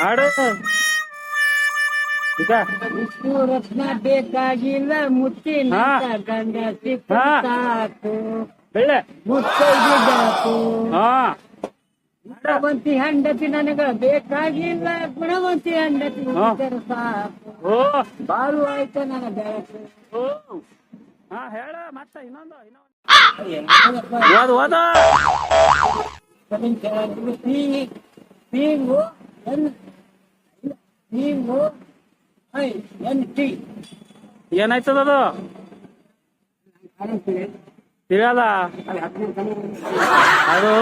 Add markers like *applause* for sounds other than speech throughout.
ಹಾಡು. ವಿಷ್ಣು ರತ್ನ ಬೇಕಾಗಿಲ್ಲ ಮುತ್ತಿನ ಹಾ. ಗಂಡ ಸಿಕ್ಕ ಹಾ. ಸಾಕು. ಬೆಳ್ಳೆ. ಹಾ. ಗುಣವಂತಿ ಹೆಂಡತಿ ನನಗ ಬೇಕಾಗಿಲ್ಲ ಗುಣವಂತಿ ಹೆಂಡತಿ ಹಾ. ಇದ್ದರೆ ಸಾಕು. ಓ. ಬಾರು ಆಯ್ತು ನನ್ನ ಬೆಳಕು. ಓ. ಹಾ ಹೇಳ ಮತ್ತ ಇನ್ನೊಂದು ಇನ್ನೊಂದು. ಓದ್ ಓದ. ಎನ್ ಟಿ ಏನಾಯ್ತದ ಅದು? ತಿಳಿಯಲ್ಲ? ಅದು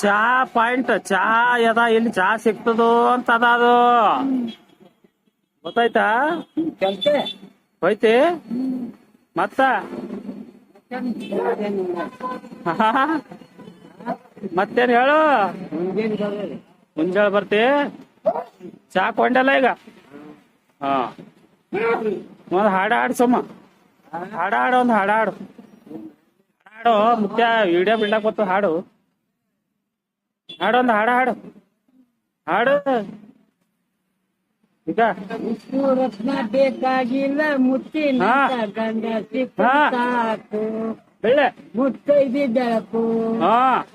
ಚಾ ಪಾಯಿಂಟ್ ಚಾ ಯದ ಇಲ್ಲಿ ಚಾ ಸಿಗ್ತದೋ ಅಂತ ಅದ. ಅದು ಗೊತ್ತಾಯ್ತಾ ಹೋಯ್ತಿ? ಮತ್ತ? *laughs* ಮತ್ತೇನ್? ಹೇಳು? ಮುಂಜಾನೆ ಬರ್ತಿ? ಕೊಂಡಲ್ಲ ಈಗ? ಹಾ. ಒಂದ್ ಹಾಡ ಹಾಡು ಸೊಮ್ಮ. ಹಾಡ ಹಾಡು ಒಂದ್ ಹಾಡ ಹಾಡು. ಹಾಡು ಮುಖ್ಯ ವಿಡಿಯೋ ಬಿಡ್ಲಕ್ ಗೊತ್ತು ಹಾಡು. ಹಾಡು ಒಂದ್ ಹಾಡ ಹಾಡು. ಹಾಡು. ಈಗ? ರತ್ನ ಬೇಕಾಗಿಲ್ಲ ಮುತ್ತಿನ ಹಾ. ಗಂಡ ಸಿಕ್ಕ ಬೆಳ್ಳೆ. ಮುತ್ತೈದಿದ್ದಳಕು ಹಾ.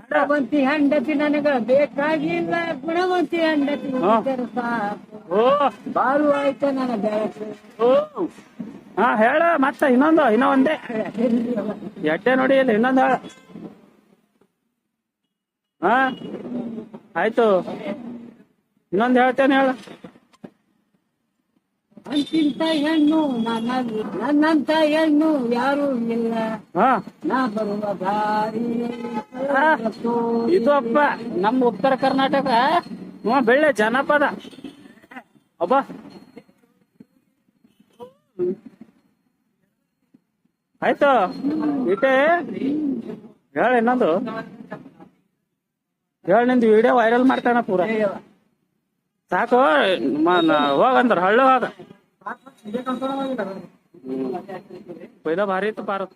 ಗುಣವಂತಿ ಹೆಂಡತಿ ನನಗ ಬೇಕಾಗಿಲ್ಲ ಗುಣವಂತಿ ಹೆಂಡತಿ ಇದ್ದರೆ ಸಾಕು. ಓ. ಬಾರು ಆಯ್ತ ನನ್ನ ಬೆಳಕು. ಓ. ಹಾ ಹೇಳ ಮತ್ತ ಇನ್ನೊಂದು ಇನ್ನೊ ಒಂದೇ ಎಟ್ಟೆ ನೋಡಿ ಇಲ್ಲ ಇನ್ನೊಂದು ಹೇಳ. ಹಾ ಆಯ್ತು. ಇನ್ನೊಂದು ಹೇಳ್ತೇನೆ ಹೇಳ. ಅಂತಿಂತ ಹೆಣ್ಣು ನನ್ನಲ್ಲಿ ನನ್ನಂತ ಹೆಣ್ಣು ಯಾರು ಇಲ್ಲ. ಹಾ. ನಾ ಬರುವ ದಾರಿ ಇದು ಅಪ್ಪ ನಮ್ಮ ಉತ್ತರ ಕರ್ನಾಟಕ ಹ್ಞೂ ಬೆಳ್ಳೆ ಜನಪದ. ಅಬ್ಬ. ಆಯ್ತು. ಇಟ್ಟೆ. ಹೇಳ ಇನ್ನೊಂದು. ಹೇಳ ನಿಂದು ವಿಡಿಯೋ ವೈರಲ್ ಮಾಡ್ತಾನ ಪೂರ. ಸಾಕು ಹೋಗಂದ್ರ ಹಳ್ಳ ಹೋಗ. पहिला भारत भारत